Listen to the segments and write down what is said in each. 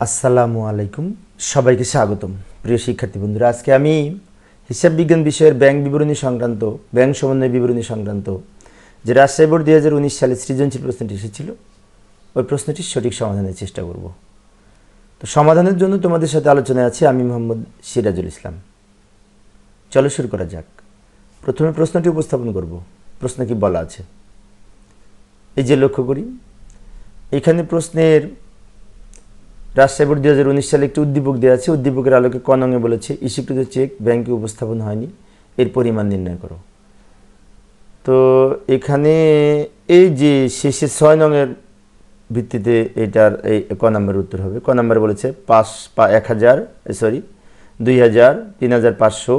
আসসালামু আলাইকুম। সবাইকে স্বাগতম। প্রিয় শিক্ষার্থী বন্ধুরা, আজকে আমি হিসাব বিজ্ঞান বিষয়ের ব্যাংক বিবরণী সংক্রান্ত, ব্যাংক সমন্বয় বিবরণী সংক্রান্ত যে রাজশাহী বোর্ড দুই হাজার উনিশ সালে সৃজনশীল প্রশ্নটি এসেছিল, ওই প্রশ্নটির সঠিক সমাধানের চেষ্টা করব। তো সমাধানের জন্য তোমাদের সাথে আলোচনায় আছে আমি মোহাম্মদ সিরাজুল ইসলাম। চলো শুরু করা যাক। প্রথমে প্রশ্নটি উপস্থাপন করব। প্রশ্ন কি বলা আছে? এই যে লক্ষ্য করি, এখানে প্রশ্নের রাজশাহী বোর্ড দুই হাজার উনিশ সালে একটি উদ্দীপক দেওয়া আছে। উদ্দীপকের আলোকে ক নঙে বলেছে ইস্যুকৃত চেক ব্যাংকে উপস্থাপন হয়নি, এর পরিমাণ নির্ণয় করো। তো এখানে এই যে শেষে ছয় নঙের ভিত্তিতে এটার এই ক নম্বরের উত্তর হবে। ক নম্বরে বলেছে পাঁচ, পা এক হাজার সরি, দুই হাজার, তিন হাজার পাঁচশো,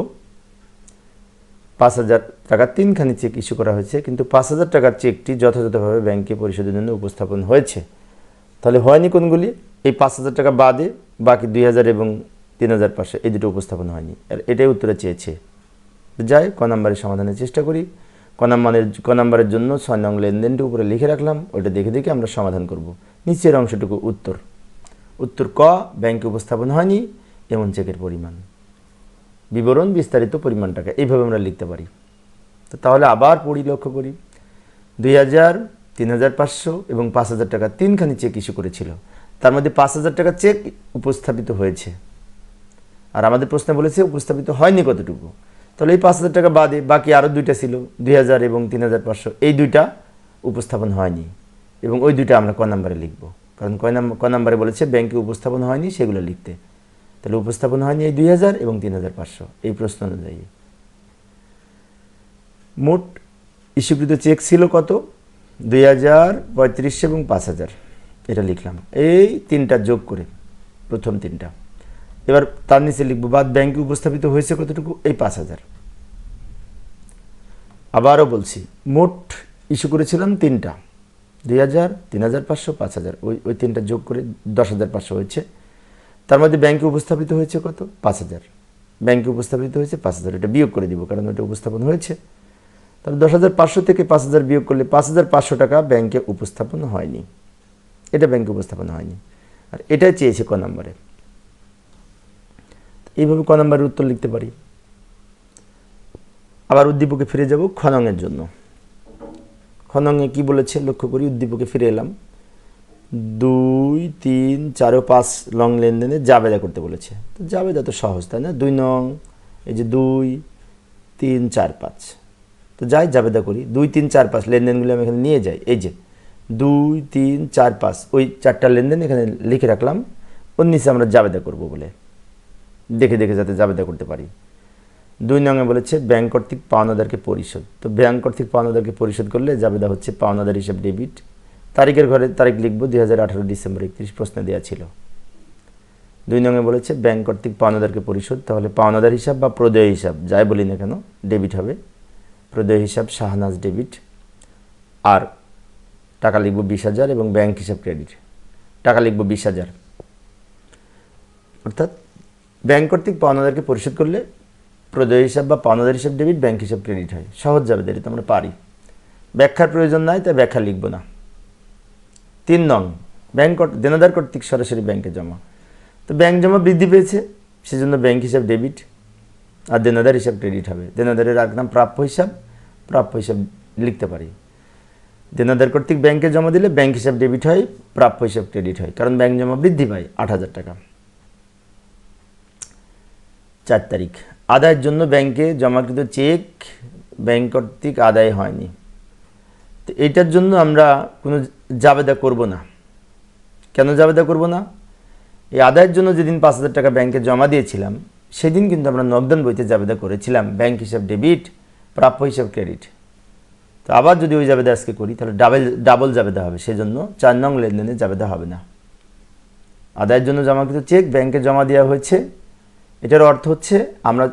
পাঁচ হাজার টাকার তিনখানি চেক ইস্যু করা হয়েছে, কিন্তু পাঁচ হাজার টাকার চেকটি যথাযথভাবে ব্যাংকে পরিশোধের জন্য উপস্থাপন হয়েছে। তাহলে হয়নি কোনগুলি? এই পাঁচ হাজার টাকা বাদে বাকি দুই হাজার এবং তিন হাজার পাঁচশো এই দুটো উপস্থাপন হয়নি। আর এটাই উত্তরে চেয়েছে। যাই, ক নাম্বারের সমাধানের চেষ্টা করি। ক নাম্বারের ক নাম্বারের জন্য ছয় নং লেনদেনটি উপরে লিখে রাখলাম। ওটা দেখে দেখে আমরা সমাধান করব। নিচের অংশটুকু উত্তর। উত্তর ক, ব্যাংকে উপস্থাপন হয়নি এমন চেকের পরিমাণ। বিবরণ, বিস্তারিত পরিমাণ টাকা, এইভাবে আমরা লিখতে পারি। তো তাহলে আবার পড়ি, লক্ষ্য করি। দুই হাজার, তিন হাজার পাঁচশো এবং পাঁচ হাজার টাকা তিনখানি চেক ইস্যু করেছিল। তার মধ্যে পাঁচ হাজার টাকা চেক উপস্থাপিত হয়েছে। আর আমাদের প্রশ্নে বলেছে উপস্থাপিত হয়নি কতটুকু। তাহলে এই পাঁচ হাজার টাকা বাদে বাকি আরও দুইটা ছিল, দুই হাজার এবং তিন হাজার পাঁচশো, এই দুইটা উপস্থাপন হয়নি। এবং ওই দুইটা আমরা ক নাম্বারে লিখব। কারণ কয় নাম্বার ক নাম্বারে বলেছে ব্যাংকে উপস্থাপন হয়নি সেগুলো লিখতে। তাহলে উপস্থাপন হয়নি এই দুই হাজার এবং তিন হাজার পাঁচশো, এই প্রশ্ন অনুযায়ী। মোট ইস্যুকৃত চেক ছিল কত? দুই হাজার পঁয়ত্রিশশো এবং পাঁচ হাজার। এটা লিখলাম। এই তিনটা যোগ করে, প্রথম তিনটা। এবার তার নিচে লিখব, বাদ ব্যাংকে উপস্থাপিত হয়েছে কতটুকু? এই পাঁচ হাজার। আবারও বলছি, মোট ইস্যু করেছিলাম তিনটা। দুই হাজার, তিন হাজার পাঁচশো, পাঁচ হাজার। ওই ওই তিনটা যোগ করে দশ হাজার পাঁচশো হয়েছে। তার মধ্যে ব্যাংকে উপস্থাপিত হয়েছে কত? পাঁচ হাজার। ব্যাংকে উপস্থাপিত হয়েছে পাঁচ হাজার। এটা বিয়োগ করে দিব, কারণ ওটা উপস্থাপন হয়েছে। তাহলে দশ হাজার পাঁচশো থেকে পাঁচ হাজার বিয়োগ করলে পাঁচ হাজার পাঁচশো টাকা ব্যাংকে উপস্থাপন হয়নি। এটা ব্যাংকে উপস্থাপন হয়নি। আর এটাই চেয়েছে ক নম্বরে। এইভাবে ক নম্বরের উত্তর লিখতে পারি। আবার উদ্দীপকে ফিরে যাব খনঙের জন্য। খনঙে কি বলেছে? লক্ষ্য করি উদ্দীপকে ফিরে এলাম। দুই, তিন, চার পাঁচ লং লেনদেনে জাবেদা করতে বলেছে। তো জাবেদা তো সহজ, তাই না? দুই নং, এই যে দুই, তিন, চার, পাঁচ। তো যাই জাবেদা করি। দুই, তিন, চার, পাঁচ লেনদেনগুলো আমি এখানে নিয়ে যাই। এই যে দুই, তিন, চার, পাঁচ। ওই চারটা লেনদেন এখানে লিখে রাখলাম। ওর নিচে আমরা জাবেদা করব বলে। দেখে দেখে যাতে জাবেদা করতে পারি। দুই নঙে বলেছে, ব্যাংক কর্তৃক পাওনাদারকে পরিশোধ। তো ব্যাংক কর্তৃক পাওনাদারকে পরিশোধ করলে জাবেদা হচ্ছে পাওনাদার হিসাব ডেবিট। তারিখের ঘরে, তারিখ লিখব দুই হাজার আঠারো ডিসেম্বর একত্রিশ, প্রশ্নে দেওয়া ছিল। দুই নঙে বলেছে, ব্যাংক কর্তৃক পাওনাদারকে পরিশোধ, তাহলে পাওনাদার হিসাব বা প্রদেয় হিসাব, যাই বলি না কেন, ডেবিট হবে। প্রদেয় হিসাব, শাহনাজ ডেবিট। আর টাকা লিখব বিশ হাজার এবং ব্যাংক হিসাব ক্রেডিট টাকা লিখব বিশ হাজার। অর্থাৎ ব্যাংক কর্তৃক পাওনাদারকে পরিশোধ করলে প্রদেয় হিসাব বা পাওনাদার হিসাব ডেবিট ব্যাংক হিসাব ক্রেডিট হয়। সহজ যাবে এটা আমরা পারি। ব্যাখ্যার প্রয়োজন নাই, তাই ব্যাখ্যা লিখব না। তিন নং ব্যাংক দেনাদার কর্তৃক সরাসরি ব্যাংকে জমা। তো ব্যাংক জমা বৃদ্ধি পেয়েছে, সেজন্য ব্যাংক হিসাব ডেবিট আর দেনাদার হিসাব ক্রেডিট হবে। দেনাদারের রাখলাম প্রাপ্য হিসাব প্রাপ্য হিসাব লিখতে পারি। দেনাদার কর্তৃক ব্যাংকে জমা দিলে ব্যাংক হিসাব ডেবিট হয়, প্রাপ্য হিসাব ক্রেডিট হয়। কারণ ব্যাংক জমা বৃদ্ধি পায় আট হাজার টাকা। চার তারিখ। আদায়ের জন্য ব্যাংকে জমাকৃত চেক ব্যাংক কর্তৃক আদায় হয়নি। তো এটার জন্য আমরা কোনো জাবেদা করব না। কেন জাবেদা করব না? এই আদায়ের জন্য যেদিন পাঁচ হাজার টাকা ব্যাংকে জমা দিয়েছিলাম, সেদিন কিন্তু আমরা নগদান বইতে জাবেদা করেছিলাম। ব্যাংক হিসাব ডেবিট প্রাপ্য হিসাব ক্রেডিট তো আবার যদি ওই জাবেদা আজকে করি, তাহলে ডাবল ডাবল জাবেদা হবে। সেজন্য চার নং লেনদেনে জাবেদা হবে না। আদায়ের জন্য জমাকৃত চেক ব্যাংকে জমা দেওয়া হয়েছে। এটার অর্থ হচ্ছে, আমরা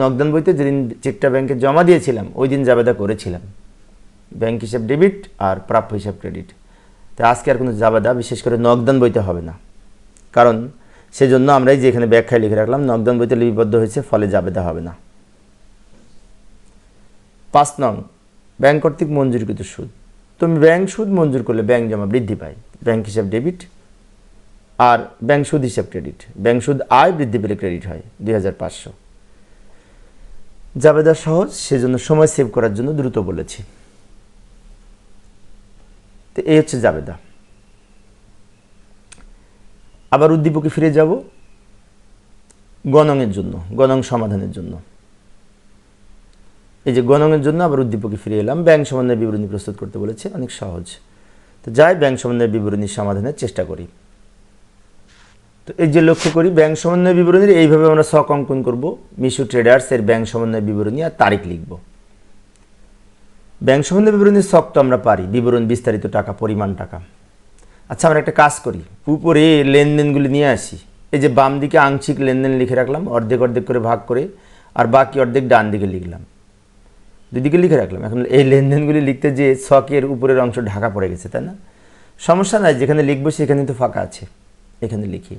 নগদান বইতে যেদিন চেকটা ব্যাংকে জমা দিয়েছিলাম, ওই দিন জাবেদা করেছিলাম। ব্যাংক হিসাব ডেবিট আর প্রাপ্য হিসাব ক্রেডিট তো আজকে আর কোনো জাবেদা, বিশেষ করে নগদান বইতে হবে না। কারণ সেজন্য আমরা এই যে এখানে ব্যাখ্যায় লিখে রাখলাম, নগদান বইতে লিপিবদ্ধ হয়েছে, ফলে জাবেদা হবে না। পাঁচ নং ব্যাংক কর্তৃক মঞ্জুরকৃত সুদ। তুমি ব্যাংক সুদ মঞ্জুর করলে ব্যাংক জমা বৃদ্ধি পায়। ব্যাংক হিসাব ডেবিট আর ব্যাংক সুদ হিসাব ক্রেডিট। ব্যাংক সুদ আয় বৃদ্ধি পেলে ক্রেডিট হয় দুই হাজার পাঁচশো। জাবেদা সহজ সেজন্য সময় সেভ করার জন্য দ্রুত বলেছি। তো এই হচ্ছে জাবেদা। আবার উদ্দীপকে ফিরে যাব গণংয়ের জন্য, গণং সমাধানের জন্য। এই যে গণনের জন্য আবার উদ্দীপকে ফিরে এলাম। ব্যাংক সমন্বয় বিবরণী প্রস্তুত করতে বলেছে, অনেক সহজ। তো যাই, ব্যাংক সমন্বয় বিবরণী সমাধানের চেষ্টা করি। তো এই যে লক্ষ্য করি, ব্যাংক সমন্বয় বিবরণীর এইভাবে আমরা শখ অঙ্কন করব। মিশু ট্রেডার্স এর ব্যাংক সমন্বয় বিবরণী আর তারিখ লিখব। ব্যাংক সমন্বয় বিবরণীর শখ তো আমরা পারি, বিবরণ, বিস্তারিত টাকা, পরিমাণ টাকা। আচ্ছা আমরা একটা কাজ করি। উপরে লেনদেনগুলি নিয়ে আসি। এই যে বাম দিকে আংশিক লেনদেন লিখে রাখলাম, অর্ধেক অর্ধেক করে ভাগ করে, আর বাকি অর্ধেক ডান দিকে লিখলাম। দুদিকে লিখে রাখলাম। এখন এই লেনদেনগুলি লিখতে যে শখের উপরের অংশ ঢাকা পড়ে গেছে, তাই না? সমস্যা নাই, যেখানে লিখব সেখানে তো ফাঁকা আছে, এখানে লিখি।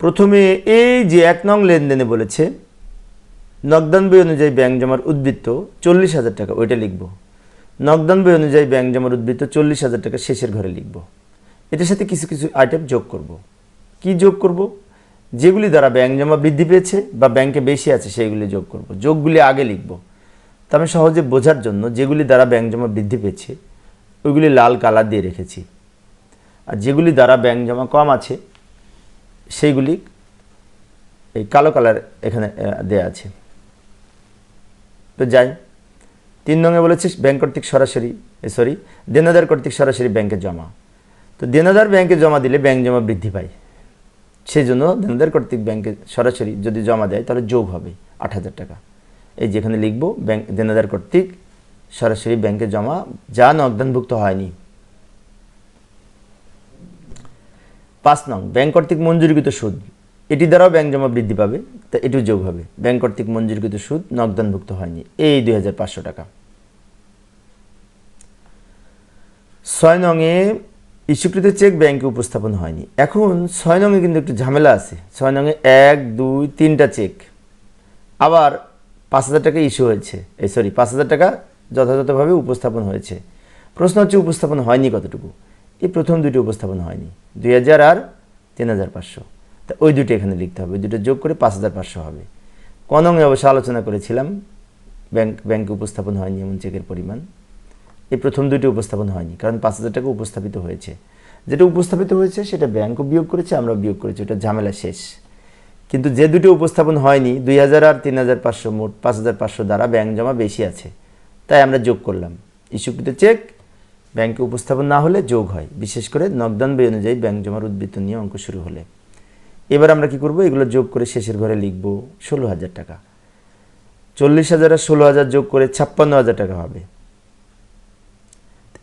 প্রথমে এই যে এক নং লেনদেনে বলেছে, নগদান বই অনুযায়ী ব্যাংক জমার উদ্বৃত্ত চল্লিশ হাজার টাকা, ওইটা লিখব। নগদান বই অনুযায়ী ব্যাংক জমার উদ্বৃত্ত চল্লিশ হাজার টাকা, শেষের ঘরে লিখব। এটার সাথে কিছু কিছু আইটেম যোগ করব। কি যোগ করব? যেগুলি দ্বারা ব্যাংক জমা বৃদ্ধি পেয়েছে বা ব্যাংকে বেশি আছে, সেইগুলি যোগ করব। যোগগুলি আগে লিখব। তা আমি সহজে বোঝার জন্য যেগুলি দ্বারা ব্যাংক জমা বৃদ্ধি পেয়েছে, ওইগুলি লাল কালার দিয়ে রেখেছি। আর যেগুলি দ্বারা ব্যাংক জমা কম আছে, সেইগুলি এই কালো কালার এখানে দেয়া আছে। তো যাই, তিন নঙে বলেছে ব্যাংক কর্তৃক সরাসরি সরি দেনাদার কর্তৃক সরাসরি ব্যাংকে জমা। তো দেনাদার ব্যাংকে জমা দিলে ব্যাংক জমা বৃদ্ধি পায়। সেই জন্য দেনাদার কর্তৃক ব্যাংকে সরাসরি যদি জমা দেয়, তাহলে যোগ হবে আট হাজার টাকা। এই যেখানে লিখব, ব্যাংক দেনাদার কর্তৃক সরাসরি ব্যাংকে জমা, যা নগদানভুক্ত হয়নি। পাঁচ নং, ব্যাংক কর্তৃক মঞ্জুরিকৃত সুদ। এটি দ্বারাও ব্যাংক জমা বৃদ্ধি পাবে, তা এটিও যোগ হবে। ব্যাংক কর্তৃক মঞ্জুরিকৃত সুদ নগদানভুক্ত হয়নি, এই দুই হাজার পাঁচশো টাকা। ছয় নংয়ে ইস্যুকৃত চেক ব্যাংকে উপস্থাপন হয়নি। এখন ছয় নংয়ে কিন্তু একটু ঝামেলা আছে। ছয় নংয়ে এক, দুই, তিনটা চেক। আবার পাঁচ হাজার টাকা ইস্যু হয়েছে। এই সরি, পাঁচ হাজার টাকা যথাযথভাবে উপস্থাপন হয়েছে। প্রশ্ন হচ্ছে উপস্থাপন হয়নি কতটুকু? এই প্রথম দুটি উপস্থাপন হয়নি। দুই হাজার আর তিন হাজার পাঁচশো। তা ওই দুটো এখানে লিখতে হবে। ওই দুটো যোগ করে পাঁচ হাজার পাঁচশো হবে। কনঙে অবশ্য আলোচনা করেছিলাম। ব্যাংক, ব্যাংকে উপস্থাপন হয়নি এমন চেকের পরিমাণ। এই প্রথম দুটি উপস্থাপন হয়নি, কারণ পাঁচ হাজার টাকা উপস্থাপিত হয়েছে। যেটা উপস্থাপিত হয়েছে, সেটা ব্যাংকও বিয়োগ করেছে আমরা বিয়োগ করেছি, ওটা ঝামেলা শেষ। কিন্তু যে দুটি উপস্থাপন হয়নি, দুই হাজার আর তিন হাজার পাঁচশো মোট পাঁচ হাজার পাঁচশো দ্বারা ব্যাংক জমা বেশি আছে। তাই আমরা যোগ করলাম। ইস্যুকৃত চেক ব্যাংকে উপস্থাপন না হলে যোগ হয়। বিশেষ করে নগদান বই অনুযায়ী ব্যাংক জমার উদ্বৃত্ত নিয়ে অঙ্ক শুরু হলে। এবার আমরা কি করব? এগুলো যোগ করে শেষের ঘরে লিখব ষোলো হাজার টাকা। চল্লিশ হাজার আর ষোলো হাজার যোগ করে ছাপ্পান্ন হাজার টাকা হবে।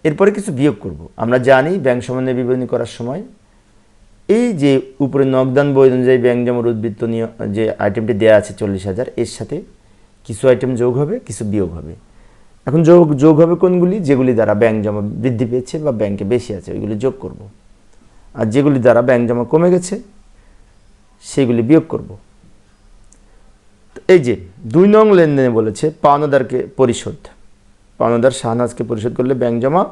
এরপরে কিছু বিয়োগ করব। আমরা জানি ব্যাংক সমন্বয় বিবরণী করার সময় এই যে উপরে নগদান বই অনুযায়ী ব্যাংক জমার উদ্বৃত্ত যে আইটেমটি দেওয়া আছে চল্লিশ হাজার, এর সাথে কিছু আইটেম যোগ হবে, কিছু বিয়োগ হবে। এখন যোগ যোগ হবে কোনগুলি? যেগুলি দ্বারা ব্যাংক জমা বৃদ্ধি পেয়েছে বা ব্যাংকে বেশি আছে, ওইগুলি যোগ করব। আর যেগুলি দ্বারা ব্যাংক জমা কমে গেছে, সেগুলি বিয়োগ করব। এই যে দুই নং লেনদেনে বলেছে পাওনাদারকে পরিশোধ। পাওনাদার শাহনাজকে পরিশোধ করলে ব্যাংক জমা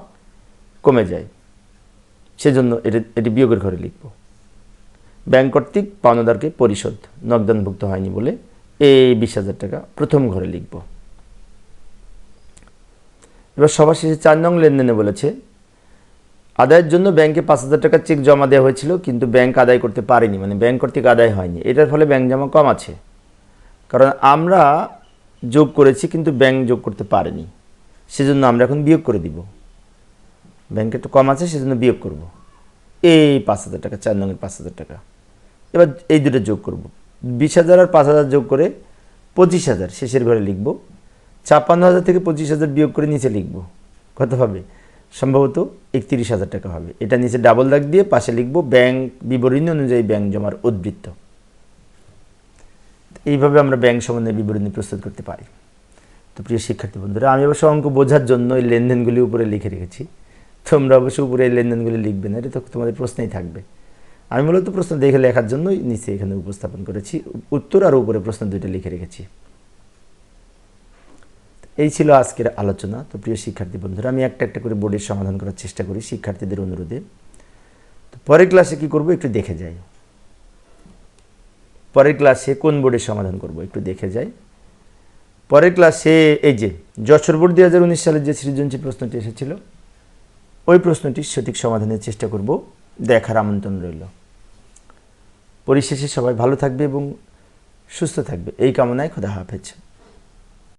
কমে যায়। সেজন্য এটি এটি বিয়োগের ঘরে লিখব। ব্যাংক কর্তৃক পাওনাদারকে পরিশোধ নগদানভুক্ত হয়নি বলে এই বিশ হাজার টাকা প্রথম ঘরে লিখব। এবার সবার শেষে চার নং লেনদেনে বলেছে, আদায়ের জন্য ব্যাংকে পাঁচ হাজার টাকার চেক জমা দেওয়া হয়েছিল, কিন্তু ব্যাংক আদায় করতে পারেনি মানে ব্যাংক কর্তৃক আদায় হয়নি। এটার ফলে ব্যাংক জমা কম আছে। কারণ আমরা যোগ করেছি, কিন্তু ব্যাংক যোগ করতে পারেনি। সেজন্য আমরা এখন বিয়োগ করে দিব। ব্যাংকে একটু কম আছে, সেজন্য বিয়োগ করব। এই পাঁচ হাজার টাকা, চার নঙের পাঁচ হাজার টাকা। এবার এই দুটো যোগ করব। বিশ হাজার আর পাঁচ হাজার যোগ করে পঁচিশ হাজার, শেষের ঘরে লিখব। ছাপ্পান্ন হাজার থেকে পঁচিশ হাজার বিয়োগ করে নিচে লিখব। কত হবে? সম্ভবত একত্রিশ হাজার টাকা হবে। এটা নিচে ডাবল দাগ দিয়ে পাশে লিখব ব্যাংক বিবরণী অনুযায়ী ব্যাংক জমার উদ্বৃত্ত। এইভাবে আমরা ব্যাংক সম্বন্ধে বিবরণী প্রস্তুত করতে পারি। তো প্রিয় শিক্ষার্থী বন্ধুরা, আমি অবশ্য অঙ্ক বোঝার জন্য এই লেনদেনগুলি উপরে লিখে রেখেছি। তোমরা অবশ্য উপরে এই লেনদেনগুলি লিখবে না, এটা তো তোমাদের প্রশ্নেই থাকবে। আমি মূলত প্রশ্ন দেখে লেখার জন্যই নিচে এখানে উপস্থাপন করেছি। উত্তর আর উপরে প্রশ্ন দুইটা লিখে রেখেছি। এই ছিল আজকের আলোচনা। তো প্রিয় শিক্ষার্থী বন্ধুরা, আমি একটা একটা করে বোর্ডের সমাধান করার চেষ্টা করি শিক্ষার্থীদের অনুরোধে। তো পরের ক্লাসে কি করব একটু দেখে যাই। পরের ক্লাসে কোন বোর্ডের সমাধান করব একটু দেখে যাই। পরের ক্লাসে, এই যে, যশোর বোর্ড দুই হাজার উনিশ সালের যে সৃজনশীল প্রশ্নটি এসেছিল, ওই প্রশ্নটি সঠিক সমাধানের চেষ্টা করব, দেখার আমন্ত্রণ রইল। পরিশেষে সবাই ভালো থাকবে এবং সুস্থ থাকবে। এই কামনায় খোদা হাফেজ।